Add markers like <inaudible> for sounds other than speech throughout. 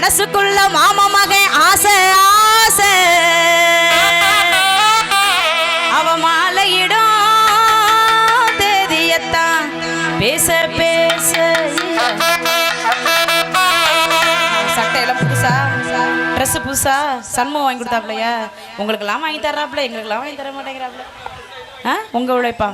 மனசுக்குள்ள மாமா மகன் ஆசை ஆசை. அவ மாலையிடும் தேதியத்தான் பேச பேச. சட்டையெல்லாம் புதுசா? ட்ரெஸ் புதுசா? சண்முகம் வாங்கி கொடுத்தாப்லையா உங்களுக்கெல்லாம் வாங்கி தர்றாப்ல எங்களுக்கெல்லாம் வாங்கி தர மாட்டேங்கிறாப்ல ஆ? உங்க உழைப்பா?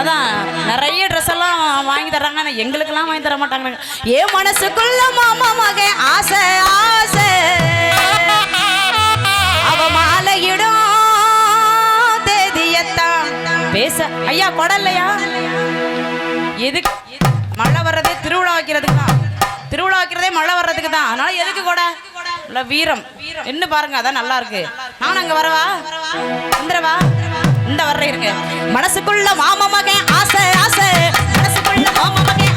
அதான் நிறைய ட்ரெஸ் எல்லாம் வாங்கி தர்றாங்க. ஆனா எங்களுக்கெல்லாம் வாங்கி தர மாட்டாங்க. ஏன் மனசுக்குள்ள மாமா மகன் ஆசை ஆசை. அவ மாலையிடும் தேதியத்தான். பேச ஐயா கொடல்லையா எதுக்கு? மழை வர்றதே திருவிழா வைக்கிறதுக்கு தான். திருவிழா வைக்கிறதே மழை வர்றதுக்கு தான். அதனால எதுக்கு கொடை? வீரம். என்ன பாருங்க அதான் நல்லா இருக்கு. நான் அங்க வரவா? வந்துடவா? இந்த வர்ற இருங்க மனசுக்குள்ள மாம மகன் ஆசை ஆசை. மனசுக்குள்ள மாமா மகன்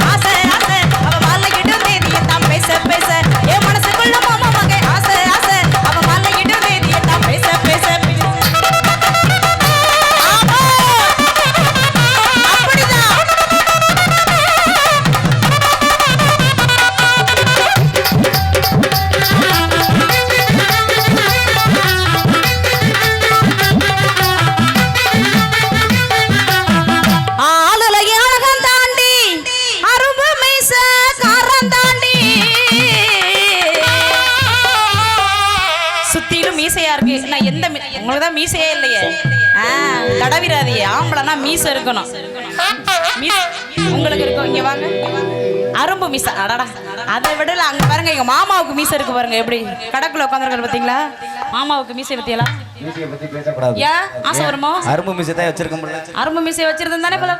மீசையே இல்லையே. ஆ தடவிராதியே ஆம்பளைனா மீசை இருக்கணும். மீச- உங்களுக்கு இருக்கும் இங்க வாங்க. அரும்பு மீசை. அடடா. அதை விடல அங்க பாருங்க எங்க மாமாவுக்கு மீசை இருக்கு பாருங்க எப்படி? கடக்குள்ள உட்காந்துருக்காரு பாத்தீங்களா? மாமாவுக்கு மீசை பத்தியலா ஏன் ஆசை வருமோ? அரும்பு மீசை தான் வச்சிருக்க முடியல. அரும்பு மீசையை வச்சிருந்தா தானே போல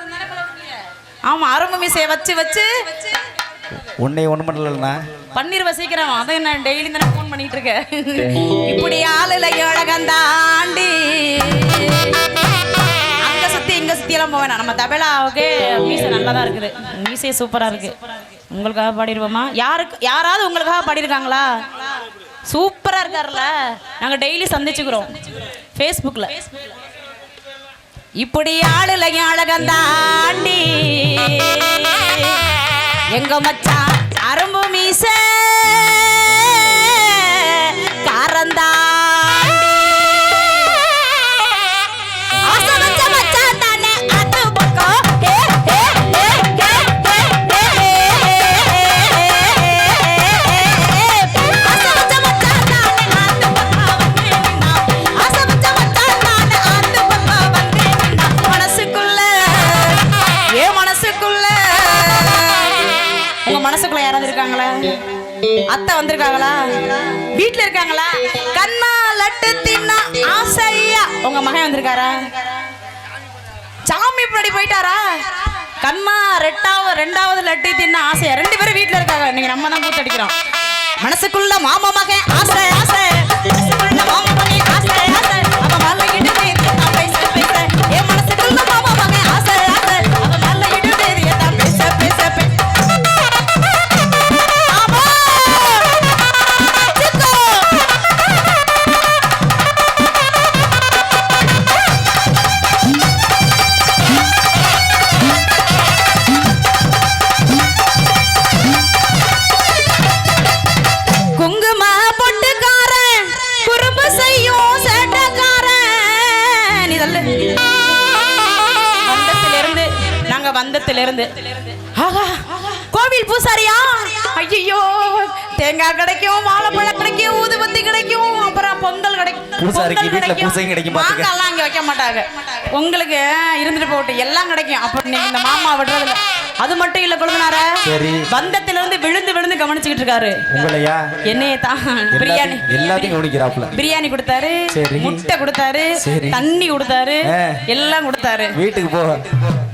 ஆமா அரும்பு மீசையை வச்சு வச்சு. உன்னை ஒண்ணு பண்ணலண்ணா பன்னீர் வசிக்கிறோம் அதை நான் டெய்லி தானே ஃபோன் பண்ணிட்டு இருக்கேன் <laughs> இப்படி ஆளுல அழகம் தாண்டி அங்க சுத்தி இங்க சுத்தி எல்லாம் போவேன் நம்ம தபேலாவுக்கு மீசை நல்லா தான் இருக்குது. மீசை சூப்பரா இருக்கு. உங்களுக்காக பாடிடுவோமா யாருக்கு யாராவது உங்களுக்காக பாடியிருக்காங்களா? சூப்பரா இருக்காருல்ல. நாங்க டெய்லி சந்திச்சுக்கிறோம். ஃபேஸ்புக்கில் இப்படி ஆளுல அழகம் தாண்டி எங்க மச்சான் அரும்பு மீச. வந்திருக்காங்களா? வீட்டுல இருக்காங்களா? கண்ணா லட்டு தின்னா ஆசையா. உங்க மகன் வந்திருக்காரா? சாமி முன்னாடி போயிட்டாரா? கண்ணா ரெட்டாவது ரெண்டாவது லட்டு தின்னா ஆசையா. ரெண்டு பேரும் வீட்டுல இருக்காங்க. நீங்க நம்ம தான் கூத்தடிக்கிறோம் மனசுக்குள்ள மாமா மகன் ஆசை ஆசை. நாங்க வந்தத்திலிருந்து ஆகா கோவில் பூசாரியா? ஐயோ தேங்காய் கிடைக்கும் வாழைப்பழம் கிடைக்கும் ஊதுபத்தி கிடைக்கும் அப்புறம் பொங்கல் கிடைக்கும். பூசாரிக்கு பூசையும் கிடைக்கும். மாங்காய்லாம் இங்க வைக்க மாட்டாங்க. உங்களுக்கு இருந்துட்டு போகட்டும் எல்லாம் கிடைக்கும். அப்ப நீங்க இந்த மாமா விடுறதுல அது மட்டும் இல்ல கொழுந்தனார. சரி. வந்தத்துல இருந்து விழுந்து விழுந்து கவனிச்சுக்கிட்டு இருக்காரு. உங்களையா? என்னைய தான். பிரியாணி. எல்லாத்தையும் பிரியாணி கொடுத்தாரு. முட்டை கொடுத்தாரு. தண்ணி கொடுத்தாரு. எல்லாம் கொடுத்தாரு. வீட்டுக்கு போ.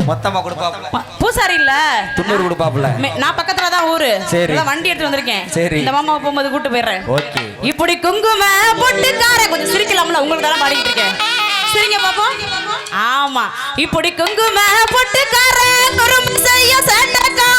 மொத்தமா கொடுப்பாப்புல. ப- பூசாரி இல்ல? துண்ணூறு கொடுப்பாப்புல. மே- நான் பக்கத்துல தான் ஊரு. சரி. வண்டி எடுத்து வந்திருக்கேன். சரி. இந்த மாமாவை போகும்போது கூட்டு போயிடுறேன். ஓகே. இப்படி குங்கும பொட்டுக்கார கொஞ்சம் சிரிக்கலாம்ல உங்களுக்கு தானே பாடிக்கிட்டு இருக்கேன். சிரிங்க பாப்போம் ஆமா. இப்படி குங்கும பொட்டுக்கார குறும்பு செய்ய சேட்டக்கார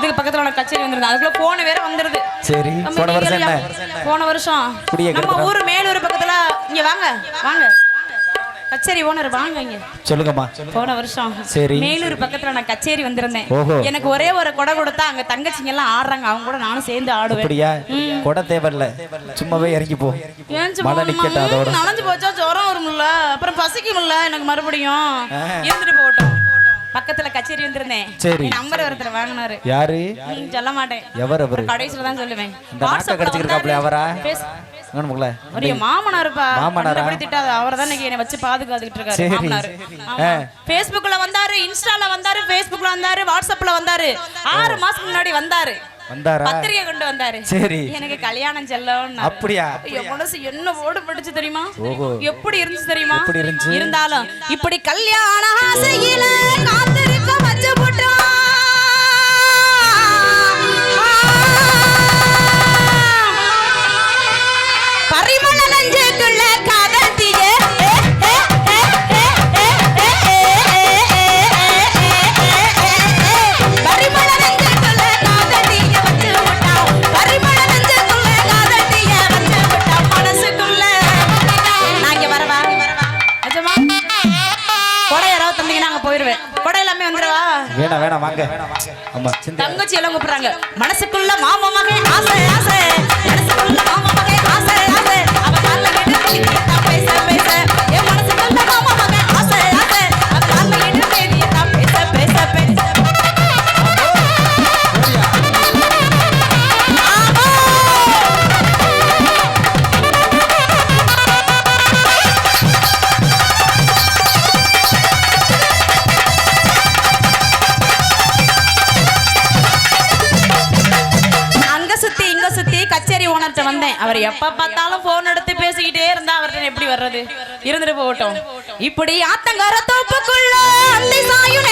வந்தேன் அதுக்குள்ள போன வேற வந்துருது. சரி போன வருஷம் என்ன? போன வருஷம். நம்ம. ஊர் மேலூர் பக்கத்துல இங்க வாங்க வாங்க. கச்சேரி ஓனர் வாங்க இங்க. சொல்லுங்கம்மா. போன வருஷம். சரி. மேலூர் பக்கத்துல நான் கச்சேரி வந்திருந்தேன். எனக்கு ஒரே ஒரு கொடை கொடுத்தா அங்க தங்கச்சிங்க எல்லாம் ஆடுறாங்க. அவங்க கூட நானும் சேர்ந்து ஆடுவேன். அப்படியா? கொடை தேவையில்ல. சும்மாவே இறங்கி போ. மழை நிக்கட்டும் அதோட. நனைஞ்சு போச்சா? ஜுரம் வரும்ல. அப்புறம் பசிக்கும்ல. எனக்கு மறுபடியும். இருந்துட்டு போகட்டும். பக்கத்துல கச்சேரி வந்திருந்தேன். சரி. நம்பர் ஒருத்தர் வாங்கினாரு. யாரு? சொல்ல மாட்டேன். எவர் அவரு? கடைசியில தான் சொல்லுவேன். இந்த நாட்டை கடிச்சிருக்காப்ல அவரா? ஒரு மாமனாருப்பா. மாமனாரா? அப்படி திட்டாத? அவர் தான் என்னை வச்சு பாதுகாத்துக்கிட்டு இருக்காரு. மாமனாரு. ஃபேஸ்புக்ல வந்தாரு இன்ஸ்டால வந்தாரு ஃபேஸ்புக்ல வந்தாரு வாட்ஸ்அப்ல வந்தாரு. ஆறு மாசத்துக்கு முன்னாடி வந்தாரு. வந்தாரா? பத்திரிகை கொண்டு வந்தாரு. சரி. எனக்கு கல்யாணம் செல்லம் அப்படியா? மனசு என்ன ஓடு பட்டுச்சு தெரியுமா? எப்படி இருந்துச்சு தெரியுமா? எப்படி இருந்துச்சு? இருந்தாலும் இப்படி கல்யாண ஆசையில காத்திருக்க வச்சு போட்டான் பரிமள நெஞ்சுக்குள்ள போயிருவேன் கொடை எல்லாமே வந்துருவா வேணாம் வேணாம் வாங்க ஆமா தங்கச்சி எல்லாம் கூப்பிடுறாங்க மனசுக்குள்ள மாமா மகன் ஆசை ஆசை மனசுக்குள்ள மாமா மகன் ஆசை ஆசை அவ கால்ல கேட்டு அவர் எப்ப பார்த்தாலும் போன் எடுத்து பேசிக்கிட்டே இருந்தா அவர்கிட்ட எப்படி வர்றது? இருந்துட்டு போகட்டும். இப்படி ஆத்தங்கர தோப்புக்குள்ள அள்ளி சாயும்